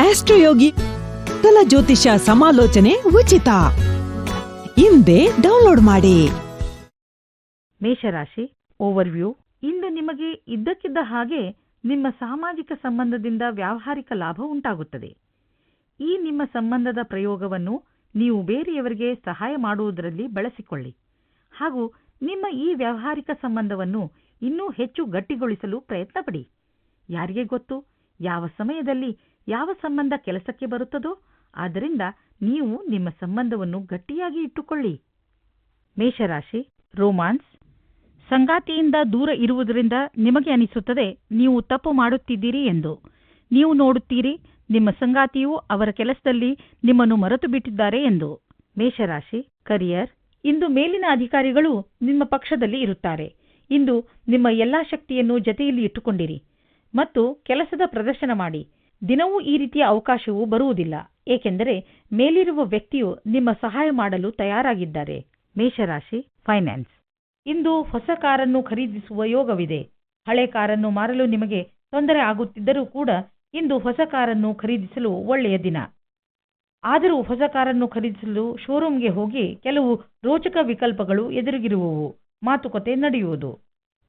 ಆಸ್ಟ್ರೋಯೋಗಿ ಕಲ ಜ್ಯೋತಿಷ ಸಮಾಲೋಚನೆ ಉಚಿತ. ಹಿಂದೆ ಡೌನ್ಲೋಡ್ ಮಾಡಿ. ಮೇಷರಾಶಿ ಓವರ್ವ್ಯೂ. ಇಂದು ನಿಮಗೆ ಇದ್ದಕ್ಕಿದ್ದ ಹಾಗೆ ನಿಮ್ಮ ಸಾಮಾಜಿಕ ಸಂಬಂಧದಿಂದ ವ್ಯಾವಹಾರಿಕ ಲಾಭ ಉಂಟಾಗುತ್ತದೆ. ಈ ನಿಮ್ಮ ಸಂಬಂಧದ ಪ್ರಯೋಗವನ್ನು ನೀವು ಬೇರೆಯವರಿಗೆ ಸಹಾಯ ಮಾಡುವುದರಲ್ಲಿ ಬಳಸಿಕೊಳ್ಳಿ. ಹಾಗೂ ನಿಮ್ಮ ಈ ವ್ಯಾವಹಾರಿಕ ಸಂಬಂಧವನ್ನು ಇನ್ನೂ ಹೆಚ್ಚು ಗಟ್ಟಿಗೊಳಿಸಲು ಪ್ರಯತ್ನಪಡಿ. ಯಾರಿಗೆ ಗೊತ್ತು? ಯಾವ ಸಮಯದಲ್ಲಿ ಯಾವ ಸಂಬಂಧ ಕೆಲಸಕ್ಕೆ ಬರುತ್ತದೋ ಆದ್ದರಿಂದ ನೀವು ನಿಮ್ಮ ಸಂಬಂಧವನ್ನು ಗಟ್ಟಿಯಾಗಿ ಇಟ್ಟುಕೊಳ್ಳಿ. ಮೇಷರಾಶಿ, ರೋಮಾನ್ಸ್. ಸಂಗಾತಿಯಿಂದ ದೂರ ಇರುವುದರಿಂದ ನಿಮಗೆ ಅನಿಸುತ್ತದೆ, ನೀವು ತಪ್ಪು ಮಾಡುತ್ತಿದ್ದೀರಿ ಎಂದು. ನೀವು ನೋಡುತ್ತೀರಿ, ನಿಮ್ಮ ಸಂಗಾತಿಯು ಅವರ ಕೆಲಸದಲ್ಲಿ ನಿಮ್ಮನ್ನು ಮರೆತು ಬಿಟ್ಟಿದ್ದಾರೆ ಎಂದು. ಮೇಷರಾಶಿ, ಕರಿಯರ್. ಇಂದು ಮೇಲಿನ ಅಧಿಕಾರಿಗಳು ನಿಮ್ಮ ಪಕ್ಷದಲ್ಲಿ ಇರುತ್ತಾರೆ. ಇಂದು ನಿಮ್ಮ ಎಲ್ಲಾ ಶಕ್ತಿಯನ್ನು ಜತೆಯಲ್ಲಿ ಇಟ್ಟುಕೊಂಡಿರಿ. ಮತ್ತು ಕೆಲಸದ ಪ್ರದರ್ಶನ ಮಾಡಿ. ದಿನವೂ ಈ ರೀತಿಯ ಅವಕಾಶವು ಬರುವುದಿಲ್ಲ. ಏಕೆಂದರೆ ಮೇಲಿರುವ ವ್ಯಕ್ತಿಯು ನಿಮ್ಮ ಸಹಾಯ ಮಾಡಲು ತಯಾರಾಗಿದ್ದಾರೆ. ಮೇಷರಾಶಿ ಫೈನಾನ್ಸ್ ಇಂದು ಹೊಸ ಕಾರನ್ನು ಖರೀದಿಸುವ ಯೋಗವಿದೆ. ಹಳೆ ಕಾರನ್ನು ಮಾರಲು ನಿಮಗೆ ತೊಂದರೆ ಆಗುತ್ತಿದ್ದರೂ ಕೂಡ ಇಂದು ಹೊಸ ಕಾರನ್ನು ಖರೀದಿಸಲು ಒಳ್ಳೆಯ ದಿನ. ಆದರೂ ಹೊಸ ಕಾರನ್ನು ಖರೀದಿಸಲು ಶೋರೂಮ್ಗೆ ಹೋಗಿ ಕೆಲವು ರೋಚಕ ವಿಕಲ್ಪಗಳು ಎದುರಿಗಿರುವವು. ಮಾತುಕತೆ ನಡೆಯುವುದು.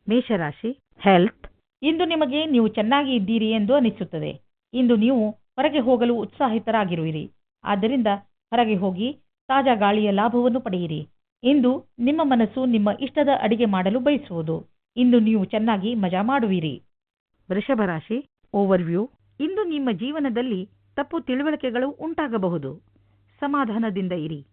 ಮೇಷರಾಶಿ ಹೆಲ್ತ್ ಇಂದು ನಿಮಗೆ ನೀವು ಚೆನ್ನಾಗಿ ಇದ್ದೀರಿ ಎಂದು ಅನಿಸುತ್ತದೆ. ಇಂದು ನೀವು ಹೊರಗೆ ಹೋಗಲು ಉತ್ಸಾಹಿತರಾಗಿರುವಿರಿ. ಆದ್ದರಿಂದ ಹೊರಗೆ ಹೋಗಿ ತಾಜಾ ಗಾಳಿಯ ಲಾಭವನ್ನು ಪಡೆಯಿರಿ. ಇಂದು ನಿಮ್ಮ ಮನಸ್ಸು ನಿಮ್ಮ ಇಷ್ಟದ ಅಡಿಗೆ ಮಾಡಲು ಬಯಸುವುದು. ಇಂದು ನೀವು ಚೆನ್ನಾಗಿ ಮಜಾ ಮಾಡುವಿರಿ. ವೃಷಭ ರಾಶಿ ಓವರ್ವ್ಯೂ ಇಂದು ನಿಮ್ಮ ಜೀವನದಲ್ಲಿ ತಪ್ಪು ತಿಳುವಳಿಕೆಗಳು ಉಂಟಾಗಬಹುದು. ಸಮಾಧಾನದಿಂದ ಇರಿ.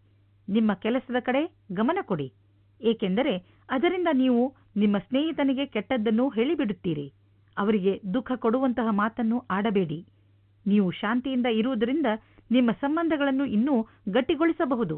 ನಿಮ್ಮ ಕೆಲಸದ ಕಡೆ ಗಮನ ಕೊಡಿ. ಏಕೆಂದರೆ ಅದರಿಂದ ನೀವು ನಿಮ್ಮ ಸ್ನೇಹಿತನಿಗೆ ಕೆಟ್ಟದ್ದನ್ನು ಹೇಳಿಬಿಡುತ್ತೀರಿ. ಅವರಿಗೆ ದುಃಖ ಕೊಡುವಂತಹ ಮಾತನ್ನು ಆಡಬೇಡಿ. ನೀವು ಶಾಂತಿಯಿಂದ ಇರುವುದರಿಂದ ನಿಮ್ಮ ಸಂಬಂಧಗಳನ್ನು ಇನ್ನೂ ಗಟ್ಟಿಗೊಳಿಸಬಹುದು.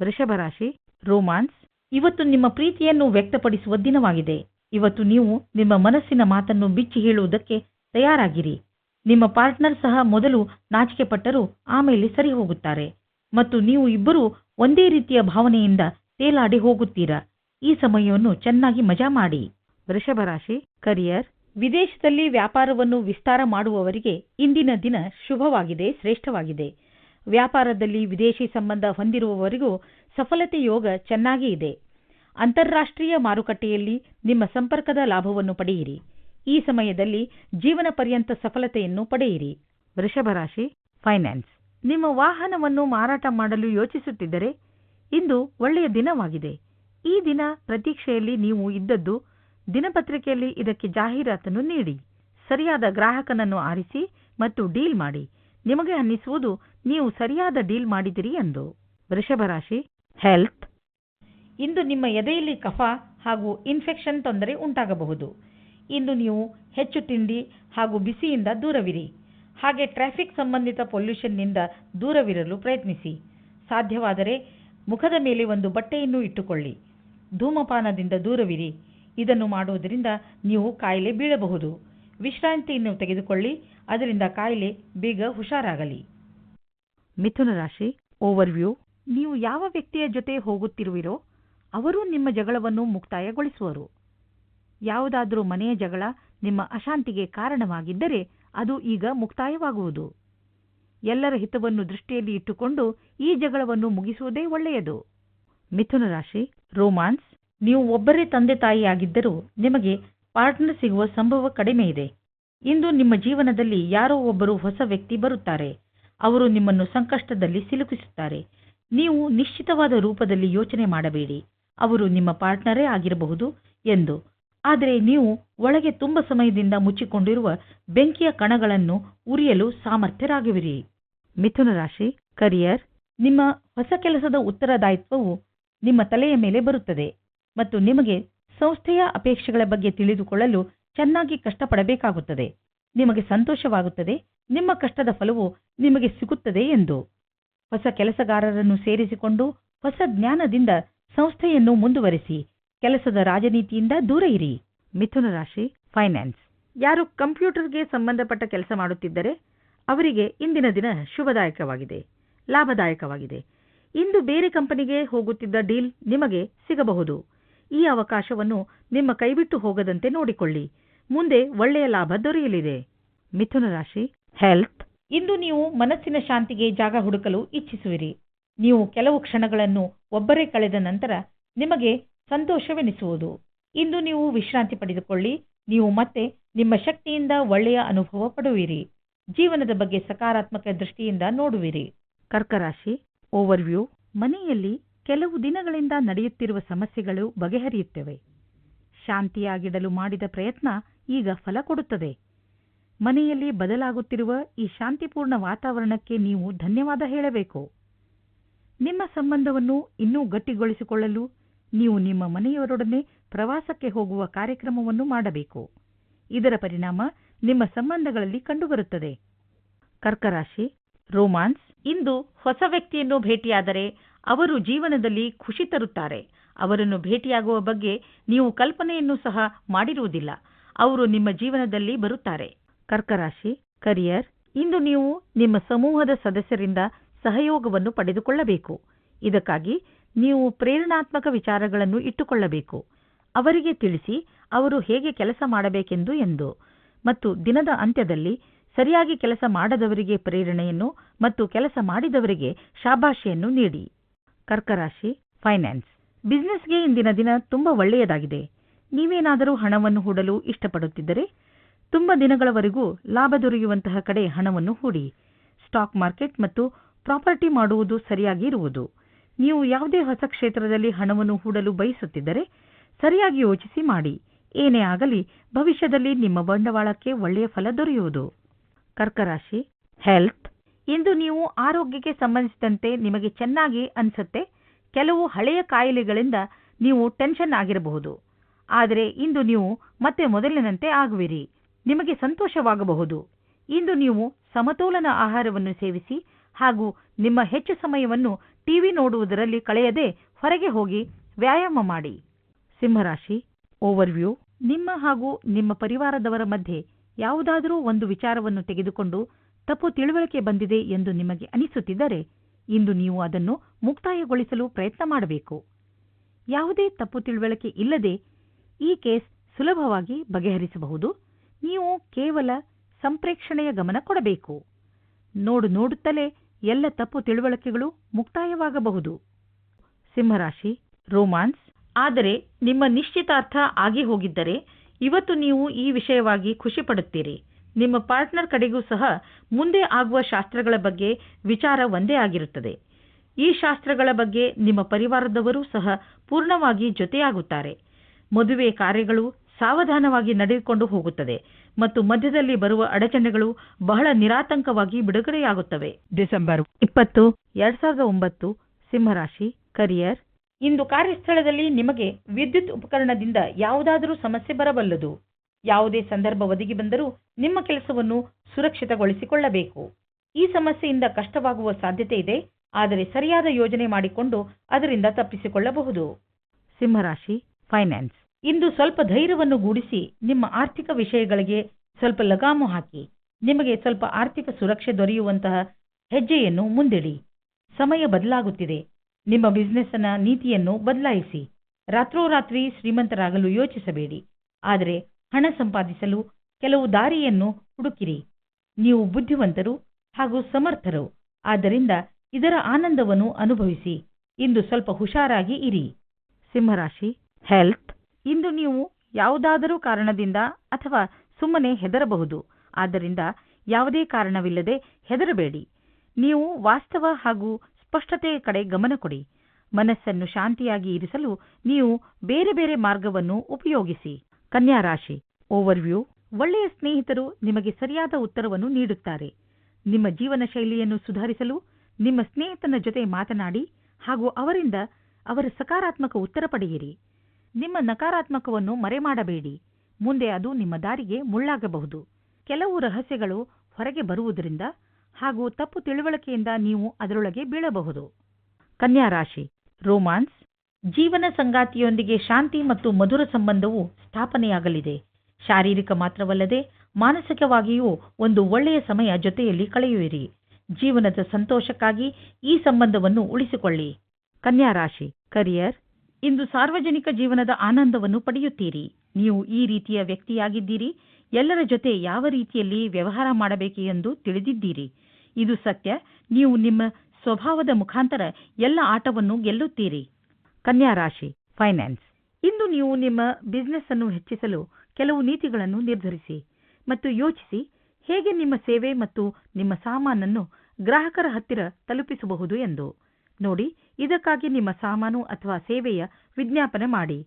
ವೃಷಭ ರಾಶಿ, ರೋಮಾನ್ಸ್, ಇವತ್ತು ನಿಮ್ಮ ಪ್ರೀತಿಯನ್ನು ವ್ಯಕ್ತಪಡಿಸುವ ದಿನವಾಗಿದೆ. ಇವತ್ತು ನೀವು ನಿಮ್ಮ ಮನಸ್ಸಿನ ಮಾತನ್ನು ಬಿಚ್ಚಿ ಹೇಳುವುದಕ್ಕೆ ತಯಾರಾಗಿರಿ. ನಿಮ್ಮ ಪಾರ್ಟ್ನರ್ ಸಹ ಮೊದಲು ನಾಚಿಕೆ ಪಟ್ಟರೂ ಆಮೇಲೆ ಸರಿ ಹೋಗುತ್ತಾರೆ. ಮತ್ತು ನೀವು ಇಬ್ಬರೂ ಒಂದೇ ರೀತಿಯ ಭಾವನೆಯಿಂದ ತೇಲಾಡಿ ಹೋಗುತ್ತೀರಾ. ಈ ಸಮಯವನ್ನು ಚೆನ್ನಾಗಿ ಮಜಾ ಮಾಡಿ. ವೃಷಭ ರಾಶಿ, ಕರಿಯರ್ ವಿದೇಶದಲ್ಲಿ ವ್ಯಾಪಾರವನ್ನು ವಿಸ್ತಾರ ಮಾಡುವವರಿಗೆ ಇಂದಿನ ದಿನ ಶುಭವಾಗಿದೆ, ಶ್ರೇಷ್ಠವಾಗಿದೆ. ವ್ಯಾಪಾರದಲ್ಲಿ ವಿದೇಶಿ ಸಂಬಂಧ ಹೊಂದಿರುವವರಿಗೂ ಸಫಲತೆ ಯೋಗ ಚೆನ್ನಾಗಿ ಇದೆ. ಅಂತಾರಾಷ್ಟ್ರೀಯ ಮಾರುಕಟ್ಟೆಯಲ್ಲಿ ನಿಮ್ಮ ಸಂಪರ್ಕದ ಲಾಭವನ್ನು ಪಡೆಯಿರಿ. ಈ ಸಮಯದಲ್ಲಿ ಜೀವನ ಪರ್ಯಂತ ಸಫಲತೆಯನ್ನು ಪಡೆಯಿರಿ. ವೃಷಭರಾಶಿ ಫೈನಾನ್ಸ್. ನಿಮ್ಮ ವಾಹನವನ್ನು ಮಾರಾಟ ಮಾಡಲು ಯೋಚಿಸುತ್ತಿದ್ದರೆ ಇಂದು ಒಳ್ಳೆಯ ದಿನವಾಗಿದೆ. ಈ ದಿನ ಪ್ರತೀಕ್ಷೆಯಲ್ಲಿ ನೀವು ಇದ್ದದ್ದು ದಿನಪತ್ರಿಕೆಯಲ್ಲಿ ಇದಕ್ಕೆ ಜಾಹೀರಾತನ್ನು ನೀಡಿ. ಸರಿಯಾದ ಗ್ರಾಹಕನನ್ನು ಆರಿಸಿ ಮತ್ತು ಡೀಲ್ ಮಾಡಿ. ನಿಮಗೆ ಅನ್ನಿಸುವುದು, ನೀವು ಸರಿಯಾದ ಡೀಲ್ ಮಾಡಿದಿರಿ ಎಂದು. ವೃಷಭರಾಶಿ ಹೆಲ್ತ್. ಇಂದು ನಿಮ್ಮ ಎದೆಯಲ್ಲಿ ಕಫ ಹಾಗೂ ಇನ್ಫೆಕ್ಷನ್ ತೊಂದರೆ ಉಂಟಾಗಬಹುದು. ಇಂದು ನೀವು ಹೆಚ್ಚು ತಿಂಡಿ ಹಾಗೂ ಬಿಸಿಯಿಂದ ದೂರವಿರಿ. ಹಾಗೆ ಟ್ರಾಫಿಕ್ ಸಂಬಂಧಿತ ಪೊಲ್ಯೂಷನ್ನಿಂದ ದೂರವಿರಲು ಪ್ರಯತ್ನಿಸಿ. ಸಾಧ್ಯವಾದರೆ ಮುಖದ ಮೇಲೆ ಒಂದು ಬಟ್ಟೆಯನ್ನು ಇಟ್ಟುಕೊಳ್ಳಿ. ಧೂಮಪಾನದಿಂದ ದೂರವಿರಿ. ಇದನ್ನು ಮಾಡುವುದರಿಂದ ನೀವು ಕಾಯಿಲೆ ಬೀಳಬಹುದು. ವಿಶ್ರಾಂತಿಯನ್ನು ತೆಗೆದುಕೊಳ್ಳಿ, ಅದರಿಂದ ಕಾಯಿಲೆ ಬೇಗ ಹುಷಾರಾಗಲಿ. ಮಿಥುನ ರಾಶಿ ಓವರ್ವ್ಯೂ ನೀವು ಯಾವ ವ್ಯಕ್ತಿಯ ಜೊತೆ ಹೋಗುತ್ತಿರುವಿರೋ, ಅವರು ನಿಮ್ಮ ಜಗಳವನ್ನು ಮುಕ್ತಾಯಗೊಳಿಸುವರು. ಯಾವುದಾದರೂ ಮನೆಯ ಜಗಳ ನಿಮ್ಮ ಅಶಾಂತಿಗೆ ಕಾರಣವಾಗಿದ್ದರೆ ಅದು ಈಗ ಮುಕ್ತಾಯವಾಗುವುದು. ಎಲ್ಲರ ಹಿತವನ್ನು ದೃಷ್ಟಿಯಲ್ಲಿ ಇಟ್ಟುಕೊಂಡು ಈ ಜಗಳವನ್ನು ಮುಗಿಸುವುದೇ ಒಳ್ಳೆಯದು. ಮಿಥುನ ರಾಶಿ ರೋಮಾನ್ಸ್ ನೀವು ಒಬ್ಬರೇ ತಂದೆ ತಾಯಿಯಾಗಿದ್ದರೂ ನಿಮಗೆ ಪಾರ್ಟ್ನರ್ ಸಿಗುವ ಸಂಭವ ಕಡಿಮೆ ಇದೆ. ಇಂದು ನಿಮ್ಮ ಜೀವನದಲ್ಲಿ ಯಾರೋ ಒಬ್ಬರು ಹೊಸ ವ್ಯಕ್ತಿ ಬರುತ್ತಾರೆ. ಅವರು ನಿಮ್ಮನ್ನು ಸಂಕಷ್ಟದಲ್ಲಿ ಸಿಲುಕಿಸುತ್ತಾರೆ. ನೀವು ನಿಶ್ಚಿತವಾದ ರೂಪದಲ್ಲಿ ಯೋಚನೆ ಮಾಡಬೇಡಿ. ಅವರು ನಿಮ್ಮ ಪಾರ್ಟ್ನರೇ ಆಗಿರಬಹುದು ಎಂದು. ಆದರೆ ನೀವು ಒಳಗೆ ತುಂಬ ಸಮಯದಿಂದ ಮುಚ್ಚಿಕೊಂಡಿರುವ ಬೆಂಕಿಯ ಕಣಗಳನ್ನು ಉರಿಯಲು ಸಾಮರ್ಥ್ಯರಾಗುವಿರಿ. ಮಿಥುನ ರಾಶಿ ಕರಿಯರ್ ನಿಮ್ಮ ಹೊಸ ಕೆಲಸದ ಉತ್ತರದಾಯಿತ್ವವು ನಿಮ್ಮ ತಲೆಯ ಮೇಲೆ ಬರುತ್ತದೆ. ಮತ್ತು ನಿಮಗೆ ಸಂಸ್ಥೆಯ ಅಪೇಕ್ಷೆಗಳ ಬಗ್ಗೆ ತಿಳಿದುಕೊಳ್ಳಲು ಚೆನ್ನಾಗಿ ಕಷ್ಟಪಡಬೇಕಾಗುತ್ತದೆ. ನಿಮಗೆ ಸಂತೋಷವಾಗುತ್ತದೆ, ನಿಮ್ಮ ಕಷ್ಟದ ಫಲವು ನಿಮಗೆ ಸಿಗುತ್ತದೆ ಎಂದು. ಹೊಸ ಕೆಲಸಗಾರರನ್ನು ಸೇರಿಸಿಕೊಂಡು ಹೊಸ ಜ್ಞಾನದಿಂದ ಸಂಸ್ಥೆಯನ್ನು ಮುಂದುವರಿಸಿ, ಕೆಲಸದ ರಾಜನೀತಿಯಿಂದ ದೂರ ಇರಿ. ಮಿಥುನ ರಾಶಿ ಫೈನಾನ್ಸ್ ಯಾರು ಕಂಪ್ಯೂಟರ್ಗೆ ಸಂಬಂಧಪಟ್ಟ ಕೆಲಸ ಮಾಡುತ್ತಿದ್ದರೆ, ಅವರಿಗೆ ಇಂದಿನ ದಿನ ಶುಭದಾಯಕವಾಗಿದೆ, ಲಾಭದಾಯಕವಾಗಿದೆ. ಇಂದು ಬೇರೆ ಕಂಪನಿಗೆ ಹೋಗುತ್ತಿದ್ದ ಡೀಲ್ ನಿಮಗೆ ಸಿಗಬಹುದು. ಈ ಅವಕಾಶವನ್ನು ನಿಮ್ಮ ಕೈಬಿಟ್ಟು ಹೋಗದಂತೆ ನೋಡಿಕೊಳ್ಳಿ. ಮುಂದೆ ಒಳ್ಳೆಯ ಲಾಭ ದೊರೆಯಲಿದೆ. ಮಿಥುನ ರಾಶಿ ಹೆಲ್ತ್ ಇಂದು ನೀವು ಮನಸ್ಸಿನ ಶಾಂತಿಗೆ ಜಾಗ ಹುಡುಕಲು ಇಚ್ಛಿಸುವಿರಿ. ನೀವು ಕೆಲವು ಕ್ಷಣಗಳನ್ನು ಒಬ್ಬರೇ ಕಳೆದ ನಂತರ ನಿಮಗೆ ಸಂತೋಷವೆನಿಸುವುದು. ಇಂದು ನೀವು ವಿಶ್ರಾಂತಿ ಪಡೆದುಕೊಳ್ಳಿ. ನೀವು ಮತ್ತೆ ನಿಮ್ಮ ಶಕ್ತಿಯಿಂದ ಒಳ್ಳೆಯ ಅನುಭವ ಪಡುವಿರಿ. ಜೀವನದ ಬಗ್ಗೆ ಸಕಾರಾತ್ಮಕ ದೃಷ್ಟಿಯಿಂದ ನೋಡುವಿರಿ. ಕರ್ಕರಾಶಿ ಓವರ್ವ್ಯೂ ಮನೆಯಲ್ಲಿ ಕೆಲವು ದಿನಗಳಿಂದ ನಡೆಯುತ್ತಿರುವ ಸಮಸ್ಯೆಗಳು ಬಗೆಹರಿಯುತ್ತವೆ. ಶಾಂತಿಯಾಗಿಡಲು ಮಾಡಿದ ಪ್ರಯತ್ನ ಈಗ ಫಲ ಕೊಡುತ್ತದೆ. ಮನೆಯಲ್ಲಿ ಬದಲಾಗುತ್ತಿರುವ ಈ ಶಾಂತಿಪೂರ್ಣ ವಾತಾವರಣಕ್ಕೆ ನೀವು ಧನ್ಯವಾದ ಹೇಳಬೇಕು. ನಿಮ್ಮ ಸಂಬಂಧವನ್ನು ಇನ್ನೂ ಗಟ್ಟಿಗೊಳಿಸಿಕೊಳ್ಳಲು ನೀವು ನಿಮ್ಮ ಮನೆಯವರೊಡನೆ ಪ್ರವಾಸಕ್ಕೆ ಹೋಗುವ ಕಾರ್ಯಕ್ರಮವನ್ನು ಮಾಡಬೇಕು. ಇದರ ಪರಿಣಾಮ ನಿಮ್ಮ ಸಂಬಂಧಗಳಲ್ಲಿ ಕಂಡುಬರುತ್ತದೆ. ಕರ್ಕರಾಶಿ, ರೋಮಾನ್ಸ್, ಇಂದು ಹೊಸ ವ್ಯಕ್ತಿಯನ್ನು ಭೇಟಿಯಾದರೆ ಅವರು ಜೀವನದಲ್ಲಿ ಖುಷಿ ತರುತ್ತಾರೆ. ಅವರನ್ನು ಭೇಟಿಯಾಗುವ ಬಗ್ಗೆ ನೀವು ಕಲ್ಪನೆಯನ್ನು ಸಹ ಮಾಡಿರುವುದಿಲ್ಲ. ಅವರು ನಿಮ್ಮ ಜೀವನದಲ್ಲಿ ಬರುತ್ತಾರೆ. ಕರ್ಕರಾಶಿ, ಕರಿಯರ್, ಇಂದು ನೀವು ನಿಮ್ಮ ಸಮೂಹದ ಸದಸ್ಯರಿಂದ ಸಹಯೋಗವನ್ನು ಪಡೆದುಕೊಳ್ಳಬೇಕು. ಇದಕ್ಕಾಗಿ ನೀವು ಪ್ರೇರಣಾತ್ಮಕ ವಿಚಾರಗಳನ್ನು ಇಟ್ಟುಕೊಳ್ಳಬೇಕು. ಅವರಿಗೆ ತಿಳಿಸಿ ಅವರು ಹೇಗೆ ಕೆಲಸ ಮಾಡಬೇಕೆಂದು ಎಂದು. ಮತ್ತು ದಿನದ ಅಂತ್ಯದಲ್ಲಿ ಸರಿಯಾಗಿ ಕೆಲಸ ಮಾಡದವರಿಗೆ ಪ್ರೇರಣೆಯನ್ನು ಮತ್ತು ಕೆಲಸ ಮಾಡಿದವರಿಗೆ ಶಾಬಾಷೆಯನ್ನು ನೀಡಿ. ಕರ್ಕರಾಶಿ ಫೈನಾನ್ಸ್ ಬಿಸ್ನೆಸ್ಗೆ ಇಂದಿನ ದಿನ ತುಂಬ ಒಳ್ಳೆಯದಾಗಿದೆ. ನೀವೇನಾದರೂ ಹಣವನ್ನು ಹೂಡಲು ಇಷ್ಟಪಡುತ್ತಿದ್ದರೆ ತುಂಬ ದಿನಗಳವರೆಗೂ ಲಾಭ ದೊರೆಯುವಂತಹ ಕಡೆ ಹಣವನ್ನು ಹೂಡಿ. ಸ್ಟಾಕ್ ಮಾರ್ಕೆಟ್ ಮತ್ತು ಪ್ರಾಪರ್ಟಿ ಮಾಡುವುದು ಸರಿಯಾಗಿ ಇರುವುದು. ನೀವು ಯಾವುದೇ ಹೊಸ ಕ್ಷೇತ್ರದಲ್ಲಿ ಹಣವನ್ನು ಹೂಡಲು ಬಯಸುತ್ತಿದ್ದರೆ ಸರಿಯಾಗಿ ಯೋಚಿಸಿ ಮಾಡಿ. ಏನೇ ಆಗಲಿ, ಭವಿಷ್ಯದಲ್ಲಿ ನಿಮ್ಮ ಬಂಡವಾಳಕ್ಕೆ ಒಳ್ಳೆಯ ಫಲ ದೊರೆಯುವುದು. ಕರ್ಕರಾಶಿ ಹೆಲ್ತ್ ಇಂದು ನೀವು ಆರೋಗ್ಯಕ್ಕೆ ಸಂಬಂಧಿಸಿದಂತೆ ನಿಮಗೆ ಚೆನ್ನಾಗಿ ಅನ್ಸುತ್ತೆ. ಕೆಲವು ಹಳೆಯ ಕಾಯಿಲೆಗಳಿಂದ ನೀವು ಟೆನ್ಷನ್ ಆಗಿರಬಹುದು. ಆದರೆ ಇಂದು ನೀವು ಮತ್ತೆ ಮೊದಲಿನಂತೆ ಆಗುವಿರಿ. ನಿಮಗೆ ಸಂತೋಷವಾಗಬಹುದು. ಇಂದು ನೀವು ಸಮತೋಲನ ಆಹಾರವನ್ನು ಸೇವಿಸಿ ಹಾಗೂ ನಿಮ್ಮ ಹೆಚ್ಚು ಸಮಯವನ್ನು ಟಿವಿ ನೋಡುವುದರಲ್ಲಿ ಕಳೆಯದೆ ಹೊರಗೆ ಹೋಗಿ ವ್ಯಾಯಾಮ ಮಾಡಿ. ಸಿಂಹರಾಶಿ ಓವರ್ವ್ಯೂ ನಿಮ್ಮ ಹಾಗೂ ನಿಮ್ಮ ಪರಿವಾರದವರ ಮಧ್ಯೆ ಯಾವುದಾದರೂ ಒಂದು ವಿಚಾರವನ್ನು ತೆಗೆದುಕೊಂಡು ತಪ್ಪು ತಿಳುವಳಿಕೆ ಬಂದಿದೆ ಎಂದು ನಿಮಗೆ ಅನಿಸುತ್ತಿದ್ದರೆ ಇಂದು ನೀವು ಅದನ್ನು ಮುಕ್ತಾಯಗೊಳಿಸಲು ಪ್ರಯತ್ನ ಮಾಡಬೇಕು. ಯಾವುದೇ ತಪ್ಪು ತಿಳುವಳಿಕೆ ಇಲ್ಲದೆ ಈ ಕೇಸ್ ಸುಲಭವಾಗಿ ಬಗೆಹರಿಸಬಹುದು. ನೀವು ಕೇವಲ ಸಂಪ್ರೇಕ್ಷಣೆಯ ಗಮನ ಕೊಡಬೇಕು. ನೋಡು ನೋಡುತ್ತಲೇ ಎಲ್ಲ ತಪ್ಪು ತಿಳುವಳಿಕೆಗಳು ಮುಕ್ತಾಯವಾಗಬಹುದು. ಸಿಂಹರಾಶಿ, ರೋಮಾನ್ಸ್. ಆದರೆ ನಿಮ್ಮ ನಿಶ್ಚಿತಾರ್ಥ ಆಗಿ ಹೋಗಿದ್ದರೆ ಇವತ್ತು ನೀವು ಈ ವಿಷಯವಾಗಿ ಖುಷಿ ಪಡುತ್ತೀರಿ. ನಿಮ್ಮ ಪಾರ್ಟ್ನರ್ ಕಡೆಗೂ ಸಹ ಮುಂದೆ ಆಗುವ ಶಾಸ್ತ್ರಗಳ ಬಗ್ಗೆ ವಿಚಾರ ಒಂದೇ ಆಗಿರುತ್ತದೆ. ಈ ಶಾಸ್ತ್ರಗಳ ಬಗ್ಗೆ ನಿಮ್ಮ ಪರಿವಾರದವರೂ ಸಹ ಪೂರ್ಣವಾಗಿ ಜೊತೆಯಾಗುತ್ತಾರೆ. ಮದುವೆ ಕಾರ್ಯಗಳು ಸಾವಧಾನವಾಗಿ ನಡೆದುಕೊಂಡು ಹೋಗುತ್ತದೆ ಮತ್ತು ಮಧ್ಯದಲ್ಲಿ ಬರುವ ಅಡಚಣೆಗಳು ಬಹಳ ನಿರಾತಂಕವಾಗಿ ಬಿಡುಗಡೆಯಾಗುತ್ತವೆ. ಡಿಸೆಂಬರ್ ಇಪ್ಪತ್ತು. ಎರಡ್ ಸಾವಿರದ ಒಂಬತ್ತು. ಸಿಂಹರಾಶಿ ಕರಿಯರ್. ಇಂದು ಕಾರ್ಯಸ್ಥಳದಲ್ಲಿ ನಿಮಗೆ ವಿದ್ಯುತ್ ಉಪಕರಣದಿಂದ ಯಾವುದಾದರೂ ಸಮಸ್ಯೆ ಬರಬಲ್ಲದು. ಯಾವುದೇ ಸಂದರ್ಭ ಒದಗಿ ಬಂದರೂ ನಿಮ್ಮ ಕೆಲಸವನ್ನು ಸುರಕ್ಷಿತಗೊಳಿಸಿಕೊಳ್ಳಬೇಕು. ಈ ಸಮಸ್ಯೆಯಿಂದ ಕಷ್ಟವಾಗುವ ಸಾಧ್ಯತೆ ಇದೆ, ಆದರೆ ಸರಿಯಾದ ಯೋಜನೆ ಮಾಡಿಕೊಂಡು ಅದರಿಂದ ತಪ್ಪಿಸಿಕೊಳ್ಳಬಹುದು. ಸಿಂಹರಾಶಿ, ಫೈನಾನ್ಸ್. ಇಂದು ಸ್ವಲ್ಪ ಧೈರ್ಯವನ್ನು ಗೂಡಿಸಿ ನಿಮ್ಮ ಆರ್ಥಿಕ ವಿಷಯಗಳಿಗೆ ಸ್ವಲ್ಪ ಲಗಾಮು ಹಾಕಿ, ನಿಮಗೆ ಸ್ವಲ್ಪ ಆರ್ಥಿಕ ಸುರಕ್ಷೆ ದೊರೆಯುವಂತಹ ಹೆಜ್ಜೆಯನ್ನು ಮುಂದಿಡಿ. ಸಮಯ ಬದಲಾಗುತ್ತಿದೆ, ನಿಮ್ಮ ಬಿಸ್ನೆಸ್ನ ನೀತಿಯನ್ನು ಬದಲಾಯಿಸಿ. ರಾತ್ರೋರಾತ್ರಿ ಶ್ರೀಮಂತರಾಗಲು ಯೋಚಿಸಬೇಡಿ, ಆದರೆ ಹಣ ಸಂಪಾದಿಸಲು ಕೆಲವು ದಾರಿಯನ್ನು ಹುಡುಕಿರಿ. ನೀವು ಬುದ್ಧಿವಂತರು ಹಾಗೂ ಸಮರ್ಥರು. ಆದ್ದರಿಂದ ಇದರ ಆನಂದವನ್ನು ಅನುಭವಿಸಿ. ಇಂದು ಸ್ವಲ್ಪ ಹುಷಾರಾಗಿ ಇರಿ. ಸಿಂಹರಾಶಿ ಹೆಲ್ತ್ ಇಂದು ನೀವು ಯಾವುದಾದರೂ ಕಾರಣದಿಂದ ಅಥವಾ ಸುಮ್ಮನೆ ಹೆದರಬಹುದು. ಆದ್ದರಿಂದ ಯಾವುದೇ ಕಾರಣವಿಲ್ಲದೆ ಹೆದರಬೇಡಿ. ನೀವು ವಾಸ್ತವ ಹಾಗೂ ಸ್ಪಷ್ಟತೆಯ ಕಡೆ ಗಮನ ಕೊಡಿ. ಮನಸ್ಸನ್ನು ಶಾಂತಿಯಾಗಿ ಇರಿಸಲು ನೀವು ಬೇರೆ ಬೇರೆ ಮಾರ್ಗವನ್ನು ಉಪಯೋಗಿಸಿ. ಕನ್ಯಾ ರಾಶಿ ಓವರ್ವ್ಯೂ. ಒಳ್ಳೆಯ ಸ್ನೇಹಿತರು ನಿಮಗೆ ಸರಿಯಾದ ಉತ್ತರವನ್ನು ನೀಡುತ್ತಾರೆ. ನಿಮ್ಮ ಜೀವನ ಶೈಲಿಯನ್ನು ಸುಧಾರಿಸಲು ನಿಮ್ಮ ಸ್ನೇಹಿತನ ಜೊತೆ ಮಾತನಾಡಿ ಹಾಗೂ ಅವರಿಂದ ಅವರ ಸಕಾರಾತ್ಮಕ ಉತ್ತರ ಪಡೆಯಿರಿ. ನಿಮ್ಮ ನಕಾರಾತ್ಮಕವನ್ನು ಮರೆಮಾಡಬೇಡಿ. ಮುಂದೆ ಅದು ನಿಮ್ಮ ದಾರಿಗೆ ಮುಳ್ಳಾಗಬಹುದು. ಕೆಲವು ರಹಸ್ಯಗಳು ಹೊರಗೆ ಬರುವುದರಿಂದ ಹಾಗೂ ತಪ್ಪು ತಿಳುವಳಿಕೆಯಿಂದ ನೀವು ಅದರೊಳಗೆ ಬೀಳಬಹುದು. ಕನ್ಯಾ ರಾಶಿ ರೋಮಾನ್ಸ್. ಜೀವನ ಸಂಗಾತಿಯೊಂದಿಗೆ ಶಾಂತಿ ಮತ್ತು ಮಧುರ ಸಂಬಂಧವು ಸ್ಥಾಪನೆಯಾಗಲಿದೆ. ಶಾರೀರಿಕ ಮಾತ್ರವಲ್ಲದೆ ಮಾನಸಿಕವಾಗಿಯೂ ಒಂದು ಒಳ್ಳೆಯ ಸಮಯ ಜೊತೆಯಲ್ಲಿ ಕಳೆಯುವಿರಿ. ಜೀವನದ ಸಂತೋಷಕ್ಕಾಗಿ ಈ ಸಂಬಂಧವನ್ನು ಉಳಿಸಿಕೊಳ್ಳಿ. ಕನ್ಯಾ ರಾಶಿ ಕರಿಯರ್ ಇಂದು ಸಾರ್ವಜನಿಕ ಜೀವನದ ಆನಂದವನ್ನು ಪಡೆಯುತ್ತೀರಿ. ನೀವು ಈ ರೀತಿಯ ವ್ಯಕ್ತಿಯಾಗಿದ್ದೀರಿ. ಎಲ್ಲರ ಜೊತೆ ಯಾವ ರೀತಿಯಲ್ಲಿ ವ್ಯವಹಾರ ಮಾಡಬೇಕು ಎಂದು ತಿಳಿದಿದ್ದೀರಿ. ಇದು ಸತ್ಯ. ನೀವು ನಿಮ್ಮ ಸ್ವಭಾವದ ಮುಖಾಂತರ ಎಲ್ಲ ಆಟವನ್ನು ಗೆಲ್ಲುತ್ತೀರಿ. ಕನ್ಯಾ ರಾಶಿ ಫೈನಾನ್ಸ್ ಇಂದು ನೀವು ನಿಮ್ಮ ಬಿಸಿನೆಸ್ ಅನ್ನು ಹೆಚ್ಚಿಸಲು ಕೆಲವು ನೀತಿಗಳನ್ನು ನಿರ್ಧರಿಸಿ ಮತ್ತು ಯೋಚಿಸಿ ಹೇಗೆ ನಿಮ್ಮ ಸೇವೆ ಮತ್ತು ನಿಮ್ಮ ಸಾಮಾನನ್ನು ಗ್ರಾಹಕರ ಹತ್ತಿರ ತಲುಪಿಸಬಹುದು ಎಂದು. ನೋಡಿ, ಇದಕ್ಕಾಗಿ ನಿಮ್ಮ ಸಾಮಾನು ಅಥವಾ ಸೇವೆಯ ವಿಜ್ಞಾಪನೆ ಮಾಡಿ.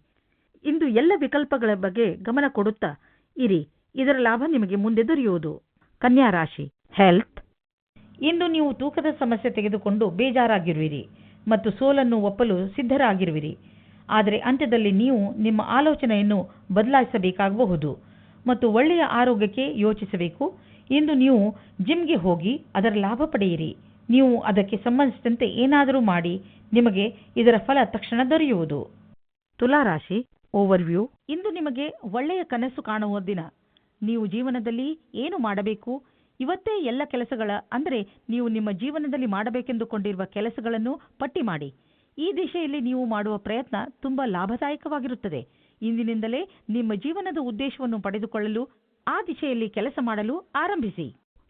ಇಂದು ಎಲ್ಲ ವಿಕಲ್ಪಗಳ ಬಗ್ಗೆ ಗಮನ ಕೊಡುತ್ತಾ ಇರಿ, ಇದರ ಲಾಭ ನಿಮಗೆ ಮುಂದೆ ದೊರೆಯುವುದು. ಕನ್ಯಾ ರಾಶಿ ಹೆಲ್ತ್ ಇಂದು ನೀವು ತೂಕದ ಸಮಸ್ಯೆ ತೆಗೆದುಕೊಂಡು ಬೇಜಾರಾಗಿರುವಿರಿ. ಮತ್ತು ಸೋಲನ್ನು ಒಪ್ಪಲು ಸಿದ್ಧರಾಗಿರುವಿರಿ. ಆದರೆ ಅಂತ್ಯದಲ್ಲಿ ನೀವು ನಿಮ್ಮ ಆಲೋಚನೆಯನ್ನು ಬದಲಾಯಿಸಬೇಕಾಗಬಹುದು ಮತ್ತು ಒಳ್ಳೆಯ ಆರೋಗ್ಯಕ್ಕೆ ಯೋಚಿಸಬೇಕು. ಇಂದು ನೀವು ಜಿಮ್ಗೆ ಹೋಗಿ ಅದರ ಲಾಭ ಪಡೆಯಿರಿ. ನೀವು ಅದಕ್ಕೆ ಸಂಬಂಧಿಸಿದಂತೆ ಏನಾದರೂ ಮಾಡಿ, ನಿಮಗೆ ಇದರ ಫಲ ತಕ್ಷಣ ದೊರೆಯುವುದು. ತುಲಾರಾಶಿ, ಓವರ್ವ್ಯೂ. ಇಂದು ನಿಮಗೆ ಒಳ್ಳೆಯ ಕನಸು ಕಾಣುವ ದಿನ. ನೀವು ಜೀವನದಲ್ಲಿ ಏನು ಮಾಡಬೇಕು? ಇವತ್ತೇ ಎಲ್ಲ ಕೆಲಸಗಳ, ಅಂದರೆ ನೀವು ನಿಮ್ಮ ಜೀವನದಲ್ಲಿ ಮಾಡಬೇಕೆಂದುಕೊಂಡಿರುವ ಕೆಲಸಗಳನ್ನು ಪಟ್ಟಿ ಮಾಡಿ. ಈ ದಿಶೆಯಲ್ಲಿ ನೀವು ಮಾಡುವ ಪ್ರಯತ್ನ ತುಂಬಾ ಲಾಭದಾಯಕವಾಗಿರುತ್ತದೆ. ಇಂದಿನಿಂದಲೇ ನಿಮ್ಮ ಜೀವನದ ಉದ್ದೇಶವನ್ನು ಪಡೆದುಕೊಳ್ಳಲು ಆ ದಿಶೆಯಲ್ಲಿ ಕೆಲಸ ಮಾಡಲು ಆರಂಭಿಸಿ.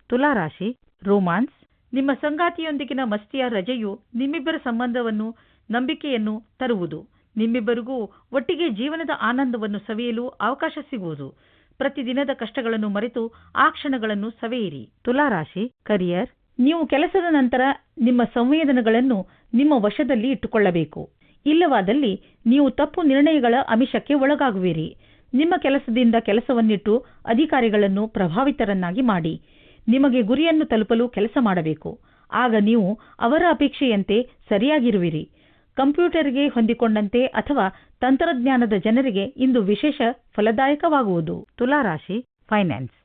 ತುಲಾರಾಶಿ, ರೋಮಾನ್ಸ್, ನಿಮ್ಮ ಸಂಗಾತಿಯೊಂದಿಗಿನ ಮಸ್ತಿಯ ರಜೆಯು ನಿಮ್ಮಿಬ್ಬರ ಸಂಬಂಧವನ್ನು, ನಂಬಿಕೆಯನ್ನು ತರುವುದು. ನಿಮ್ಮಿಬ್ಬರಿಗೂ ಒಟ್ಟಿಗೆ ಜೀವನದ ಆನಂದವನ್ನು ಸವಿಯಲು ಅವಕಾಶ ಸಿಗುವುದು. ಪ್ರತಿದಿನದ ಕಷ್ಟಗಳನ್ನು ಮರೆತು ಆ ಕ್ಷಣಗಳನ್ನು ಸವೆಯಿರಿ. ತುಲಾರಾಶಿ ಕರಿಯರ್ ನೀವು ಕೆಲಸದ ನಂತರ ನಿಮ್ಮ ಸಂವೇದನೆಗಳನ್ನು ನಿಮ್ಮ ವಶದಲ್ಲಿ ಇಟ್ಟುಕೊಳ್ಳಬೇಕು. ಇಲ್ಲವಾದಲ್ಲಿ ನೀವು ತಪ್ಪು ನಿರ್ಣಯಗಳ ಅಮಿಷಕ್ಕೆ ಒಳಗಾಗುವಿರಿ. ನಿಮ್ಮ ಕೆಲಸದಿಂದ ಕೆಲಸವನ್ನಿಟ್ಟು ಅಧಿಕಾರಿಗಳನ್ನು ಪ್ರಭಾವಿತರನ್ನಾಗಿ ಮಾಡಿ. ನಿಮಗೆ ಗುರಿಯನ್ನು ತಲುಪಲು ಕೆಲಸ ಮಾಡಬೇಕು. ಆಗ ನೀವು ಅವರ ಅಪೇಕ್ಷೆಯಂತೆ ಸರಿಯಾಗಿರುವಿರಿ. ಕಂಪ್ಯೂಟರ್ಗೆ ಹೊಂದಿಕೊಂಡಂತೆ ಅಥವಾ ತಂತ್ರಜ್ಞಾನದ ಜನರಿಗೆ ಇಂದು ವಿಶೇಷ ಫಲದಾಯಕವಾಗುವುದು. ತುಲಾರಾಶಿ, ಫೈನಾನ್ಸ್.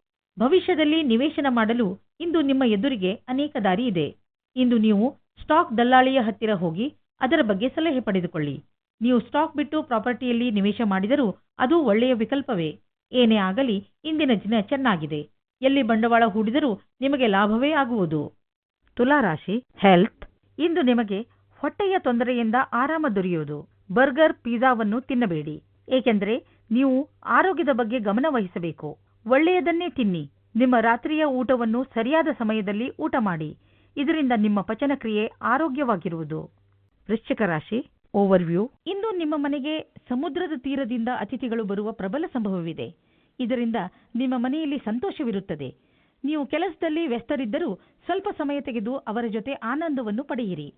ಭವಿಷ್ಯದಲ್ಲಿ ನಿವೇಶನ ಮಾಡಲು ಇಂದು ನಿಮ್ಮ ಎದುರಿಗೆ ಅನೇಕ ದಾರಿ ಇದೆ. ಇಂದು ನೀವು ಸ್ಟಾಕ್ ದಲ್ಲಾಳಿಯ ಹತ್ತಿರ ಹೋಗಿ ಅದರ ಬಗ್ಗೆ ಸಲಹೆ ಪಡೆದುಕೊಳ್ಳಿ. ನೀವು ಸ್ಟಾಕ್ ಬಿಟ್ಟು ಪ್ರಾಪರ್ಟಿಯಲ್ಲಿ ನಿವೇಶ ಮಾಡಿದರೂ ಅದು ಒಳ್ಳೆಯ ವಿಕಲ್ಪವೇ. ಏನೇ ಆಗಲಿ, ಇಂದಿನ ದಿನ ಚೆನ್ನಾಗಿದೆ. ಎಲ್ಲಿ ಬಂಡವಾಳ ಹೂಡಿದರೂ ನಿಮಗೆ ಲಾಭವೇ ಆಗುವುದು. ತುಲಾರಾಶಿ, ಹೆಲ್ತ್. ಇಂದು ನಿಮಗೆ ಹೊಟ್ಟೆಯ ತೊಂದರೆಯಿಂದ ಆರಾಮ ದೊರೆಯುವುದು. ಬರ್ಗರ್, ಪಿಜ್ಜಾವನ್ನು ತಿನ್ನಬೇಡಿ. ಏಕೆಂದರೆ ನೀವು ಆರೋಗ್ಯದ ಬಗ್ಗೆ ಗಮನ ವಹಿಸಬೇಕು. ಒಳ್ಳೆಯದನ್ನೇ ತಿನ್ನಿ. ನಿಮ್ಮ ರಾತ್ರಿಯ ಊಟವನ್ನು ಸರಿಯಾದ ಸಮಯದಲ್ಲಿ ಊಟ ಮಾಡಿ. ಇದರಿಂದ ನಿಮ್ಮ ಪಚನಕ್ರಿಯೆ ಆರೋಗ್ಯವಾಗಿರುವುದು. ವೃಶ್ಚಿಕ ರಾಶಿ ಓವರ್ವ್ಯೂ ಇಂದು ನಿಮ್ಮ ಮನೆಗೆ ಸಮುದ್ರದ ತೀರದಿಂದ ಅತಿಥಿಗಳು ಬರುವ ಪ್ರಬಲ ಸಂಭವವಿದೆ. ಇದರಿಂದ ನಿಮ್ಮ ಮನೆಯಲ್ಲಿ ಸಂತೋಷವಿರುತ್ತದೆ. ನೀವು ಕೆಲಸದಲ್ಲಿ ವ್ಯಸ್ತರಿದ್ದರೂ ಸ್ವಲ್ಪ ಸಮಯ ತೆಗೆದು ಅವರ ಜೊತೆ ಆನಂದವನ್ನು ಪಡೆಯಿರಿ.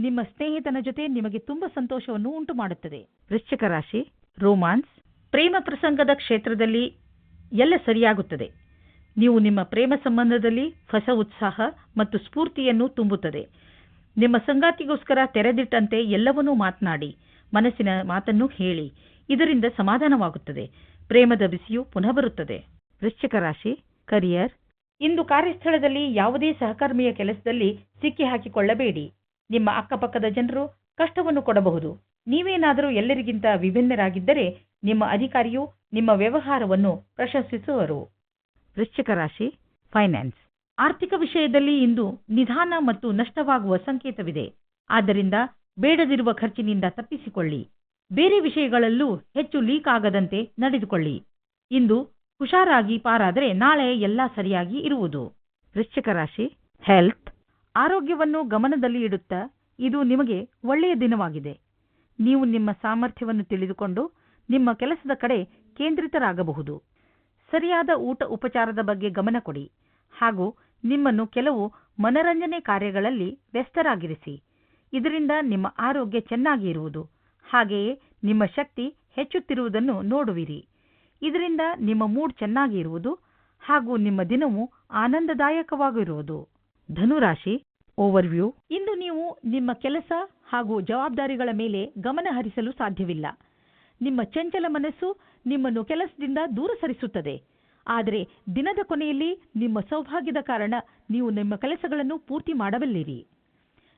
ನಿಮ್ಮ ಸ್ನೇಹಿತನ ಜೊತೆ ನಿಮಗೆ ತುಂಬಾ ಸಂತೋಷವನ್ನು ಉಂಟು ಮಾಡುತ್ತದೆ ವೃಶ್ಚಿಕ ರಾಶಿ ರೋಮಾನ್ಸ್. ಪ್ರೇಮ ಪ್ರಸಂಗದ ಕ್ಷೇತ್ರದಲ್ಲಿ ಎಲ್ಲ ಸರಿಯಾಗುತ್ತದೆ. ನೀವು ನಿಮ್ಮ ಪ್ರೇಮ ಸಂಬಂಧದಲ್ಲಿ ಹೊಸ ಉತ್ಸಾಹ ಮತ್ತು ಸ್ಫೂರ್ತಿಯನ್ನು ತುಂಬುತ್ತದೆ. ನಿಮ್ಮ ಸಂಗಾತಿಗೋಸ್ಕರ ತೆರೆದಿಟ್ಟಂತೆ ಎಲ್ಲವನ್ನೂ ಮಾತನಾಡಿ ಮನಸ್ಸಿನ ಮಾತನ್ನು ಹೇಳಿ ಇದರಿಂದ ಸಮಾಧಾನವಾಗುತ್ತದೆ. ಪ್ರೇಮದ ಬಿಸಿಯು ಪುನಃ ಬರುತ್ತದೆ. ವೃಶ್ಚಿಕ ರಾಶಿ ಕರಿಯರ್. ಇಂದು ಕಾರ್ಯಸ್ಥಳದಲ್ಲಿ ಯಾವುದೇ ಸಹಕರ್ಮಿಯ ಕೆಲಸದಲ್ಲಿ ಸಿಕ್ಕಿ ಹಾಕಿಕೊಳ್ಳಬೇಡಿ. ನಿಮ್ಮ ಅಕ್ಕಪಕ್ಕದ ಜನರು ಕಷ್ಟವನ್ನು ಕೊಡಬಹುದು. ನೀವೇನಾದರೂ ಎಲ್ಲರಿಗಿಂತ ವಿಭಿನ್ನರಾಗಿದ್ದರೆ ನಿಮ್ಮ ಅಧಿಕಾರಿಯು ನಿಮ್ಮ ವ್ಯವಹಾರವನ್ನು ಪ್ರಶಂಸಿಸುವರು. ವೃಶ್ಚಿಕ ರಾಶಿ ಫೈನಾನ್ಸ್ ಆರ್ಥಿಕ ವಿಷಯದಲ್ಲಿ ಇಂದು ನಿಧಾನ ಮತ್ತು ನಷ್ಟವಾಗುವ ಸಂಕೇತವಿದೆ. ಆದ್ದರಿಂದ ಬೇಡದಿರುವ ಖರ್ಚಿನಿಂದ ತಪ್ಪಿಸಿಕೊಳ್ಳಿ. ಬೇರೆ ವಿಷಯಗಳಲ್ಲೂ ಹೆಚ್ಚು ಲೀಕ್ ಆಗದಂತೆ ನಡೆದುಕೊಳ್ಳಿ. ಇಂದು ಹುಷಾರಾಗಿ ಪಾರಾದರೆ ನಾಳೆ ಎಲ್ಲ ಸರಿಯಾಗಿ ಇರುವುದು. ವೃಶ್ಚಿಕ ರಾಶಿ ಹೆಲ್ತ್ ಆರೋಗ್ಯವನ್ನು ಗಮನದಲ್ಲಿ ಇಡುತ್ತಾ ಇದು ನಿಮಗೆ ಒಳ್ಳೆಯ ದಿನವಾಗಿದೆ. ನೀವು ನಿಮ್ಮ ಸಾಮರ್ಥ್ಯವನ್ನು ತಿಳಿದುಕೊಂಡು ನಿಮ್ಮ ಕೆಲಸದ ಕಡೆ ಕೇಂದ್ರಿತರಾಗಬಹುದು. ಸರಿಯಾದ ಊಟ ಉಪಚಾರದ ಬಗ್ಗೆ ಗಮನ ಕೊಡಿ. ಹಾಗೂ ನಿಮ್ಮನ್ನು ಕೆಲವು ಮನರಂಜನೆ ಕಾರ್ಯಗಳಲ್ಲಿ ವ್ಯಸ್ತರಾಗಿರಿಸಿ. ಇದರಿಂದ ನಿಮ್ಮ ಆರೋಗ್ಯ ಚೆನ್ನಾಗಿ ಇರುವುದು. ಹಾಗೆಯೇ ನಿಮ್ಮ ಶಕ್ತಿ ಹೆಚ್ಚುತ್ತಿರುವುದನ್ನು ನೋಡುವಿರಿ. ಇದರಿಂದ ನಿಮ್ಮ ಮೂಡ್ ಚೆನ್ನಾಗಿ ಇರುವುದು ಹಾಗೂ ನಿಮ್ಮ ದಿನವು ಆನಂದದಾಯಕವಾಗಿರುವುದು. ಧನುರಾಶಿ ಓವರ್ವ್ಯೂ ಇಂದು ನೀವು ನಿಮ್ಮ ಕೆಲಸ ಹಾಗೂ ಜವಾಬ್ದಾರಿಗಳ ಮೇಲೆ ಗಮನ ಹರಿಸಲು ಸಾಧ್ಯವಿಲ್ಲ. ನಿಮ್ಮ ಚಂಚಲ ಮನಸ್ಸು ನಿಮ್ಮನ್ನು ಕೆಲಸದಿಂದ ದೂರ ಸರಿಸುತ್ತದೆ. ಆದರೆ ದಿನದ ಕೊನೆಯಲ್ಲಿ ನಿಮ್ಮ ಸೌಭಾಗ್ಯದ ಕಾರಣ ನೀವು ನಿಮ್ಮ ಕೆಲಸಗಳನ್ನು ಪೂರ್ತಿ ಮಾಡಬಲ್ಲಿರಿ.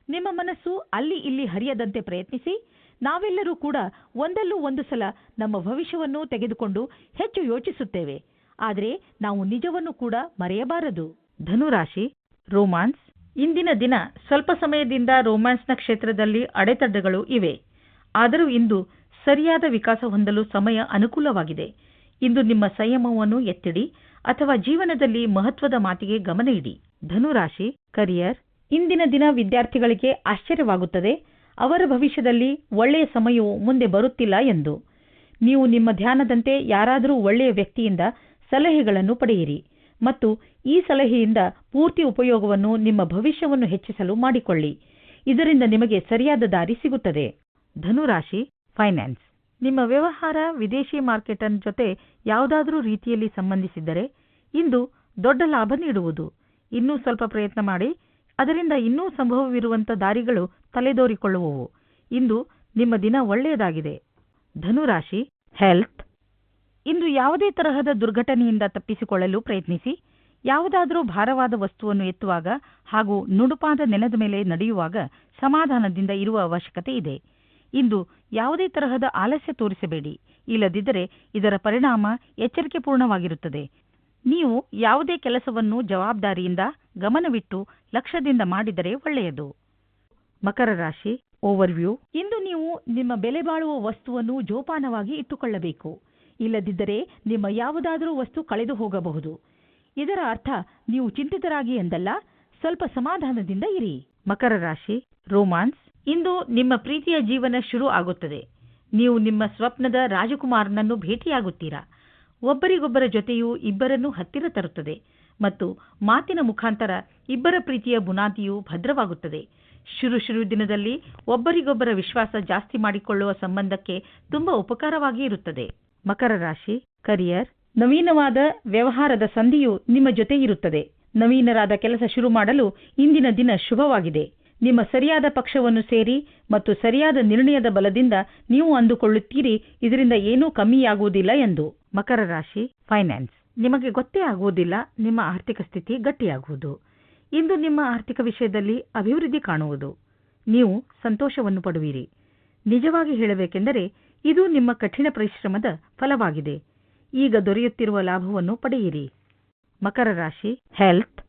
ನಿಮ್ಮ ಮನಸ್ಸು ಅಲ್ಲಿ ಇಲ್ಲಿ ಹರಿಯದಂತೆ ಪ್ರಯತ್ನಿಸಿ, ನಾವೆಲ್ಲರೂ ಕೂಡ ಒಂದಲ್ಲೂ ಒಂದು ಸಲ ನಮ್ಮ ಭವಿಷ್ಯವನ್ನು ತೆಗೆದುಕೊಂಡು ಹೆಚ್ಚು ಯೋಚಿಸುತ್ತೇವೆ. ಆದರೆ ನಾವು ನಿಜವನ್ನು ಕೂಡ ಮರೆಯಬಾರದು. ಧನುರಾಶಿ ರೋಮಾನ್ಸ್. ಇಂದಿನ ದಿನ ಸ್ವಲ್ಪ ಸಮಯದಿಂದ ರೋಮ್ಯಾನ್ಸ್ನ ಕ್ಷೇತ್ರದಲ್ಲಿ ಅಡೆತಡೆಗಳು ಇವೆ. ಆದರೂ ಇಂದು ಸರಿಯಾದ ವಿಕಾಸ ಹೊಂದಲು ಸಮಯ ಅನುಕೂಲವಾಗಿದೆ. ಇಂದು ನಿಮ್ಮ ಸಂಯಮವನ್ನು ಎತ್ತಿಡಿ ಅಥವಾ ಜೀವನದಲ್ಲಿ ಮಹತ್ವದ ಮಾತಿಗೆ ಗಮನ ಇಡಿ. ಧನುರಾಶಿ, ಕರಿಯರ್. ಇಂದಿನ ದಿನ ವಿದ್ಯಾರ್ಥಿಗಳಿಗೆ ಆಶ್ಚರ್ಯವಾಗುತ್ತದೆ. ಅವರ ಭವಿಷ್ಯದಲ್ಲಿ ಒಳ್ಳೆಯ ಸಮಯವು ಮುಂದೆ ಬರುತ್ತಿಲ್ಲ ಎಂದು. ನೀವು ನಿಮ್ಮ ಧ್ಯಾನದಂತೆ ಯಾರಾದರೂ ಒಳ್ಳೆಯ ವ್ಯಕ್ತಿಯಿಂದ ಸಲಹೆಗಳನ್ನು ಪಡೆಯಿರಿ. ಮತ್ತು ಈ ಸಲಹೆಯಿಂದ ಪೂರ್ತಿ ಉಪಯೋಗವನ್ನು ನಿಮ್ಮ ಭವಿಷ್ಯವನ್ನು ಹೆಚ್ಚಿಸಲು ಮಾಡಿಕೊಳ್ಳಿ. ಇದರಿಂದ ನಿಮಗೆ ಸರಿಯಾದ ದಾರಿ ಸಿಗುತ್ತದೆ. ಧನುರಾಶಿ, ಫೈನಾನ್ಸ್. ನಿಮ್ಮ ವ್ಯವಹಾರ, ವಿದೇಶಿ ಮಾರ್ಕೆಟನ್ ಜೊತೆ ಯಾವುದಾದರೂ ರೀತಿಯಲ್ಲಿ ಸಂಬಂಧಿಸಿದ್ದರೆ ಇಂದು ದೊಡ್ಡ ಲಾಭ ನೀಡುವುದು. ಇನ್ನೂ ಸ್ವಲ್ಪ ಪ್ರಯತ್ನ ಮಾಡಿ. ಅದರಿಂದ ಇನ್ನೂ ಸಂಭವವಿರುವಂಥ ದಾರಿಗಳು ತಲೆದೋರಿಕೊಳ್ಳುವವು. ಇಂದು ನಿಮ್ಮ ದಿನ ಒಳ್ಳೆಯದಾಗಿದೆ. ಧನುರಾಶಿ, ಹೆಲ್ತ್. ಇಂದು ಯಾವುದೇ ತರಹದ ದುರ್ಘಟನೆಯಿಂದ ತಪ್ಪಿಸಿಕೊಳ್ಳಲು ಪ್ರಯತ್ನಿಸಿ, ಯಾವುದಾದರೂ ಭಾರವಾದ ವಸ್ತುವನ್ನು ಎತ್ತುವಾಗ ಹಾಗೂ ನುಡುಪಾದ ನೆಲದ ಮೇಲೆ ನಡೆಯುವಾಗ ಸಮಾಧಾನದಿಂದ ಇರುವ ಅವಶ್ಯಕತೆ ಇದೆ. ಇಂದು ಯಾವುದೇ ತರಹದ ಆಲಸ್ಯ ತೋರಿಸಬೇಡಿ, ಇಲ್ಲದಿದ್ದರೆ ಇದರ ಪರಿಣಾಮ ಎಚ್ಚರಿಕೆಪೂರ್ಣವಾಗಿರುತ್ತದೆ. ನೀವು ಯಾವುದೇ ಕೆಲಸವನ್ನು ಜವಾಬ್ದಾರಿಯಿಂದ ಗಮನವಿಟ್ಟು ಲಕ್ಷ್ಯದಿಂದ ಮಾಡಿದರೆ ಒಳ್ಳೆಯದು. ಮಕರ ರಾಶಿ, ಓವರ್ವ್ಯೂ. ಇಂದು ನೀವು ನಿಮ್ಮ ಬೆಲೆ ಬಾಳುವ ವಸ್ತುವನ್ನು ಜೋಪಾನವಾಗಿ ಇಟ್ಟುಕೊಳ್ಳಬೇಕು. ಇಲ್ಲದಿದ್ದರೆ ನಿಮ್ಮ ಯಾವುದಾದರೂ ವಸ್ತು ಕಳೆದು ಹೋಗಬಹುದು. ಇದರ ಅರ್ಥ ನೀವು ಚಿಂತಿತರಾಗಿ ಎಂದಲ್ಲ, ಸ್ವಲ್ಪ ಸಮಾಧಾನದಿಂದ ಇರಿ. ಮಕರ ರಾಶಿ, ರೋಮಾನ್ಸ್, ಇಂದು ನಿಮ್ಮ ಪ್ರೀತಿಯ ಜೀವನ ಶುರು ಆಗುತ್ತದೆ. ನೀವು ನಿಮ್ಮ ಸ್ವಪ್ನದ ರಾಜಕುಮಾರನನ್ನು ಭೇಟಿಯಾಗುತ್ತೀರಾ? ಒಬ್ಬರಿಗೊಬ್ಬರ ಜೊತೆಯು ಇಬ್ಬರನ್ನು ಹತ್ತಿರ ತರುತ್ತದೆ ಮತ್ತು ಮಾತಿನ ಮುಖಾಂತರ ಇಬ್ಬರ ಪ್ರೀತಿಯ ಬುನಾದಿಯು ಭದ್ರವಾಗುತ್ತದೆ. ಶುರು ಶುರು ದಿನದಲ್ಲಿ ಒಬ್ಬರಿಗೊಬ್ಬರ ವಿಶ್ವಾಸ ಜಾಸ್ತಿ ಮಾಡಿಕೊಳ್ಳುವ ಸಂಬಂಧಕ್ಕೆ ತುಂಬಾ ಉಪಕಾರವಾಗಿ ಇರುತ್ತದೆ. ಮಕರ ರಾಶಿ ಕರಿಯರ್ ನವೀನವಾದ ವ್ಯವಹಾರದ ಸಂಧಿಯು ನಿಮ್ಮ ಜೊತೆ ಇರುತ್ತದೆ. ನವೀನರಾದ ಕೆಲಸ ಶುರು ಮಾಡಲು ಇಂದಿನ ದಿನ ಶುಭವಾಗಿದೆ. ನಿಮ್ಮ ಸರಿಯಾದ ಪಕ್ಷವನ್ನು ಸೇರಿ ಮತ್ತು ಸರಿಯಾದ ನಿರ್ಣಯದ ಬಲದಿಂದ ನೀವು ಅಂದುಕೊಳ್ಳುತ್ತೀರಿ. ಇದರಿಂದ ಏನೂ ಕಮ್ಮಿಯಾಗುವುದಿಲ್ಲ ಎಂದು. ಮಕರ ರಾಶಿ ಫೈನಾನ್ಸ್ ನಿಮಗೆ ಗೊತ್ತೇ ಆಗುವುದಿಲ್ಲ, ನಿಮ್ಮ ಆರ್ಥಿಕ ಸ್ಥಿತಿ ಗಟ್ಟಿಯಾಗುವುದು. ಇಂದು ನಿಮ್ಮ ಆರ್ಥಿಕ ವಿಷಯದಲ್ಲಿ ಅಭಿವೃದ್ಧಿ ಕಾಣುವುದು. ನೀವು ಸಂತೋಷವನ್ನು ಪಡುವಿರಿ. ನಿಜವಾಗಿ ಹೇಳಬೇಕೆಂದರೆ ಇದು ನಿಮ್ಮ ಕಠಿಣ ಪರಿಶ್ರಮದ ಫಲವಾಗಿದೆ. ಈಗ ದೊರೆಯುತ್ತಿರುವ ಲಾಭವನ್ನು ಪಡೆಯಿರಿ. ಮಕರ ರಾಶಿ ಹೆಲ್ತ್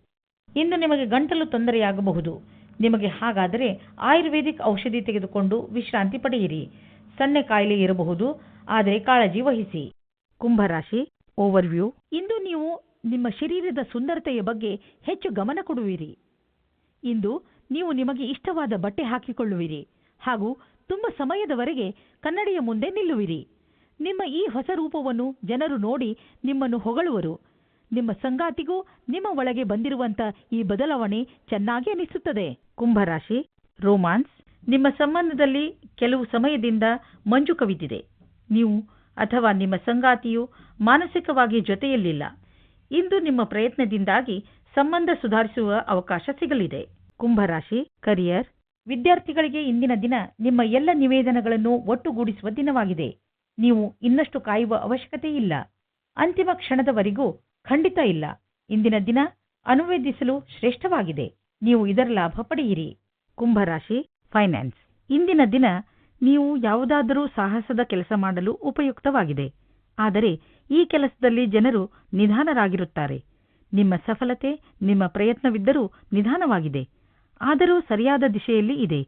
ಇಂದು ನಿಮಗೆ ಗಂಟಲು ತೊಂದರೆಯಾಗಬಹುದು. ನಿಮಗೆ ಹಾಗಾದರೆ ಆಯುರ್ವೇದಿಕ್ ಔಷಧಿ ತೆಗೆದುಕೊಂಡು ವಿಶ್ರಾಂತಿ ಪಡೆಯಿರಿ. ಸಣ್ಣ ಕಾಯಿಲೆ ಇರಬಹುದು, ಆದರೆ ಕಾಳಜಿ ವಹಿಸಿ. ಕುಂಭರಾಶಿ ಓವರ್ವ್ಯೂ ಇಂದು ನೀವು ನಿಮ್ಮ ಶರೀರದ ಸುಂದರತೆಯ ಬಗ್ಗೆ ಹೆಚ್ಚು ಗಮನ ಕೊಡುವಿರಿ. ಇಂದು ನೀವು ನಿಮಗೆ ಇಷ್ಟವಾದ ಬಟ್ಟೆ ಹಾಕಿಕೊಳ್ಳುವಿರಿ ಹಾಗೂ ತುಂಬ ಸಮಯದವರೆಗೆ ಕನ್ನಡಿಯ ಮುಂದೆ ನಿಲ್ಲುವಿರಿ. ನಿಮ್ಮ ಈ ಹೊಸ ರೂಪವನ್ನು ಜನರು ನೋಡಿ ನಿಮ್ಮನ್ನು ಹೊಗಳುವರು. ನಿಮ್ಮ ಸಂಗಾತಿಗೂ ನಿಮ್ಮ ಒಳಗೆ ಬಂದಿರುವಂತ ಈ ಬದಲಾವಣೆ ಚೆನ್ನಾಗಿ ಅನಿಸುತ್ತದೆ. ಕುಂಭರಾಶಿ, ರೋಮಾನ್ಸ್, ನಿಮ್ಮ ಸಂಬಂಧದಲ್ಲಿ ಕೆಲವು ಸಮಯದಿಂದ ಮಂಜು ಕವಿದಿದೆ. ನೀವು ಅಥವಾ ನಿಮ್ಮ ಸಂಗಾತಿಯು ಮಾನಸಿಕವಾಗಿ ಜೊತೆಯಲ್ಲಿಲ್ಲ. ಇಂದು ನಿಮ್ಮ ಪ್ರಯತ್ನದಿಂದಾಗಿ ಸಂಬಂಧ ಸುಧಾರಿಸುವ ಅವಕಾಶ ಸಿಗಲಿದೆ. ಕುಂಭರಾಶಿ, ಕರಿಯರ್ ವಿದ್ಯಾರ್ಥಿಗಳಿಗೆ ಇಂದಿನ ದಿನ ನಿಮ್ಮ ಎಲ್ಲ ನಿವೇದನಗಳನ್ನು ಒಟ್ಟುಗೂಡಿಸುವ ದಿನವಾಗಿದೆ. ನೀವು ಇನ್ನಷ್ಟು ಕಾಯುವ ಅವಶ್ಯಕತೆ ಇಲ್ಲ. ಅಂತಿಮ ಕ್ಷಣದವರೆಗೂ ಖಂಡಿತ ಇಲ್ಲ. ಇಂದಿನ ದಿನ ಅನುವೇದಿಸಲು ಶ್ರೇಷ್ಠವಾಗಿದೆ. ನೀವು ಇದರ ಲಾಭ ಪಡೆಯಿರಿ. ಕುಂಭರಾಶಿ ಫೈನಾನ್ಸ್ ಇಂದಿನ ದಿನ ನೀವು ಯಾವುದಾದರೂ ಸಾಹಸದ ಕೆಲಸ ಮಾಡಲು ಉಪಯುಕ್ತವಾಗಿದೆ. ಆದರೆ ಈ ಕೆಲಸದಲ್ಲಿ ಜನರು ನಿಧಾನರಾಗಿರುತ್ತಾರೆ. ನಿಮ್ಮ ಸಫಲತೆ, ನಿಮ್ಮ ಪ್ರಯತ್ನವಿದ್ದರೂ ನಿಧಾನವಾಗಿದೆ. ಆದರೂ ಸರಿಯಾದ ದಿಶೆಯಲ್ಲಿ ಇದೆ.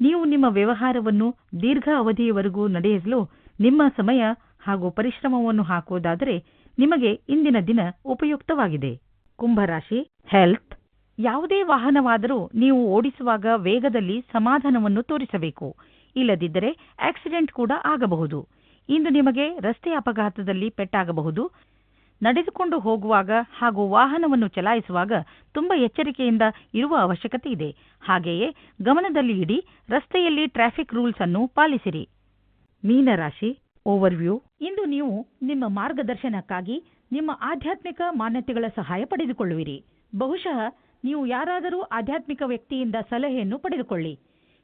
ನೀವು ನಿಮ್ಮ ವ್ಯವಹಾರವನ್ನು ದೀರ್ಘ ಅವಧಿಯವರೆಗೂ ನಡೆಯಲು ನಿಮ್ಮ ಸಮಯ ಹಾಗೂ ಪರಿಶ್ರಮವನ್ನು ಹಾಕುವುದಾದರೆ ನಿಮಗೆ ಇಂದಿನ ದಿನ ಉಪಯುಕ್ತವಾಗಿದೆ. ಕುಂಭರಾಶಿ ಹೆಲ್ತ್ ಯಾವುದೇ ವಾಹನವಾದರೂ ನೀವು ಓಡಿಸುವಾಗ ವೇಗದಲ್ಲಿ ಸಮಾಧಾನವನ್ನು ತೋರಿಸಬೇಕು. ಇಲ್ಲದಿದ್ದರೆ ಆಕ್ಸಿಡೆಂಟ್ ಕೂಡ ಆಗಬಹುದು. ಇಂದು ನಿಮಗೆ ರಸ್ತೆ ಅಪಘಾತದಲ್ಲಿ ಪೆಟ್ಟಾಗಬಹುದು. ನಡೆದುಕೊಂಡು ಹೋಗುವಾಗ ಹಾಗೂ ವಾಹನವನ್ನು ಚಲಾಯಿಸುವಾಗ ತುಂಬ ಎಚ್ಚರಿಕೆಯಿಂದ ಇರುವ ಅವಶ್ಯಕತೆ ಇದೆ. ಹಾಗೆಯೇ ಗಮನದಲ್ಲಿ ಇಡಿ, ರಸ್ತೆಯಲ್ಲಿ ಟ್ರಾಫಿಕ್ ರೂಲ್ಸ್ ಅನ್ನು ಪಾಲಿಸಿರಿ. ಮೀನರಾಶಿ, ಓವರ್ವ್ಯೂ. ಇಂದು ನೀವು ನಿಮ್ಮ ಮಾರ್ಗದರ್ಶನಕ್ಕಾಗಿ ನಿಮ್ಮ ಆಧ್ಯಾತ್ಮಿಕ ಮಾನ್ಯತೆಗಳ ಸಹಾಯ ಪಡೆದುಕೊಳ್ಳುವಿರಿ. ಬಹುಶಃ ನೀವು ಯಾರಾದರೂ ಆಧ್ಯಾತ್ಮಿಕ ವ್ಯಕ್ತಿಯಿಂದ ಸಲಹೆಯನ್ನು ಪಡೆದುಕೊಳ್ಳಿ.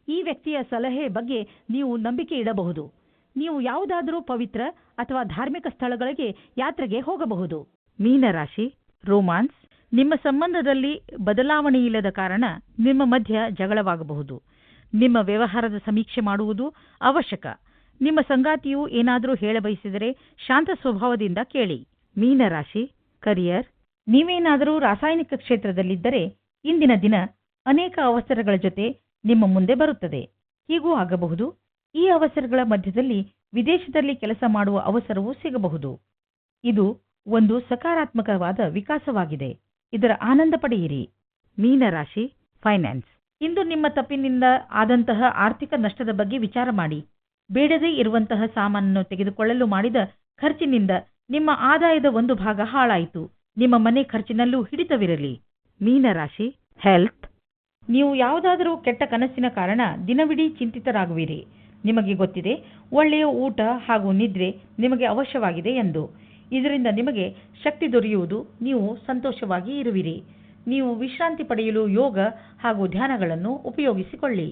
ಈ ವ್ಯಕ್ತಿಯ ಸಲಹೆ ಬಗ್ಗೆ ನೀವು ನಂಬಿಕೆ ಇಡಬಹುದು. ನೀವು ಯಾವುದಾದರೂ ಪವಿತ್ರ ಅಥವಾ ಧಾರ್ಮಿಕ ಸ್ಥಳಗಳಿಗೆ ಯಾತ್ರೆಗೆ ಹೋಗಬಹುದು. ಮೀನರಾಶಿ, ರೋಮಾನ್ಸ್, ನಿಮ್ಮ ಸಂಬಂಧದಲ್ಲಿ ಬದಲಾವಣೆಯಿಲ್ಲದ ಕಾರಣ ನಿಮ್ಮ ಮಧ್ಯ ಜಗಳವಾಗಬಹುದು. ನಿಮ್ಮ ವ್ಯವಹಾರದ ಸಮೀಕ್ಷೆ ಮಾಡುವುದು ಅವಶ್ಯಕ. ನಿಮ್ಮ ಸಂಗಾತಿಯು ಏನಾದರೂ ಹೇಳಬಯಸಿದರೆ ಶಾಂತ ಸ್ವಭಾವದಿಂದ ಕೇಳಿ. ಮೀನರಾಶಿ, ಕರಿಯರ್, ನೀವೇನಾದರೂ ರಾಸಾಯನಿಕ ಕ್ಷೇತ್ರದಲ್ಲಿದ್ದರೆ ಇಂದಿನ ದಿನ ಅನೇಕ ಅವಸರಗಳ ಜೊತೆ ನಿಮ್ಮ ಮುಂದೆ ಬರುತ್ತದೆ. ಹೀಗೂ ಆಗಬಹುದು. ಈ ಅವಸರಗಳ ಮಧ್ಯದಲ್ಲಿ ವಿದೇಶದಲ್ಲಿ ಕೆಲಸ ಮಾಡುವ ಅವಸರವೂ ಸಿಗಬಹುದು. ಇದು ಒಂದು ಸಕಾರಾತ್ಮಕವಾದ ವಿಕಾಸವಾಗಿದೆ. ಇದರ ಆನಂದ ಪಡೆಯಿರಿ. ಮೀನರಾಶಿ ಫೈನಾನ್ಸ್ ಇಂದು ನಿಮ್ಮ ತಪ್ಪಿನಿಂದ ಆದಂತಹ ಆರ್ಥಿಕ ನಷ್ಟದ ಬಗ್ಗೆ ವಿಚಾರ ಮಾಡಿ. ಬೇಡದೇ ಇರುವಂತಹ ಸಾಮಾನನ್ನು ತೆಗೆದುಕೊಳ್ಳಲು ಮಾಡಿದ ಖರ್ಚಿನಿಂದ ನಿಮ್ಮ ಆದಾಯದ ಒಂದು ಭಾಗ ಹಾಳಾಯಿತು. ನಿಮ್ಮ ಮನೆ ಖರ್ಚಿನಲ್ಲೂ ಹಿಡಿತವಿರಲಿ. ಮೀನರಾಶಿ ಹೆಲ್ತ್ ನೀವು ಯಾವುದಾದರೂ ಕೆಟ್ಟ ಕನಸಿನ ಕಾರಣ ದಿನವಿಡೀ ಚಿಂತಿತರಾಗುವಿರಿ. ನಿಮಗೆ ಗೊತ್ತಿದೆ, ಒಳ್ಳೆಯ ಊಟ ಹಾಗೂ ನಿದ್ರೆ ನಿಮಗೆ ಅವಶ್ಯವಾಗಿದೆ ಎಂದು. ಇದರಿಂದ ನಿಮಗೆ ಶಕ್ತಿ ದೊರೆಯುವುದು, ನೀವು ಸಂತೋಷವಾಗಿ ಇರುವಿರಿ. ನೀವು ವಿಶ್ರಾಂತಿ ಪಡೆಯಲು ಯೋಗ ಹಾಗೂ ಧ್ಯಾನಗಳನ್ನು ಉಪಯೋಗಿಸಿಕೊಳ್ಳಿ.